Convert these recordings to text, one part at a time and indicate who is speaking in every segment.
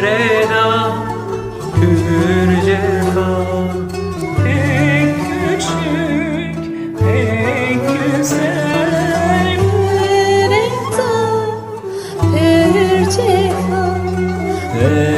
Speaker 1: feda Hür cefa
Speaker 2: Pek küçük
Speaker 3: pek güzel. Hür
Speaker 2: cefa Pek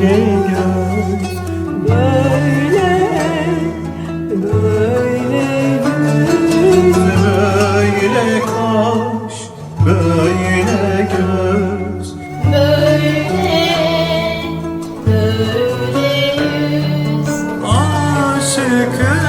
Speaker 3: böyle
Speaker 1: göz
Speaker 2: Böyle Böyle yüz
Speaker 1: Böyle kaş, böyle göz.
Speaker 3: Böyle Böyle yüz.
Speaker 1: Aşıkın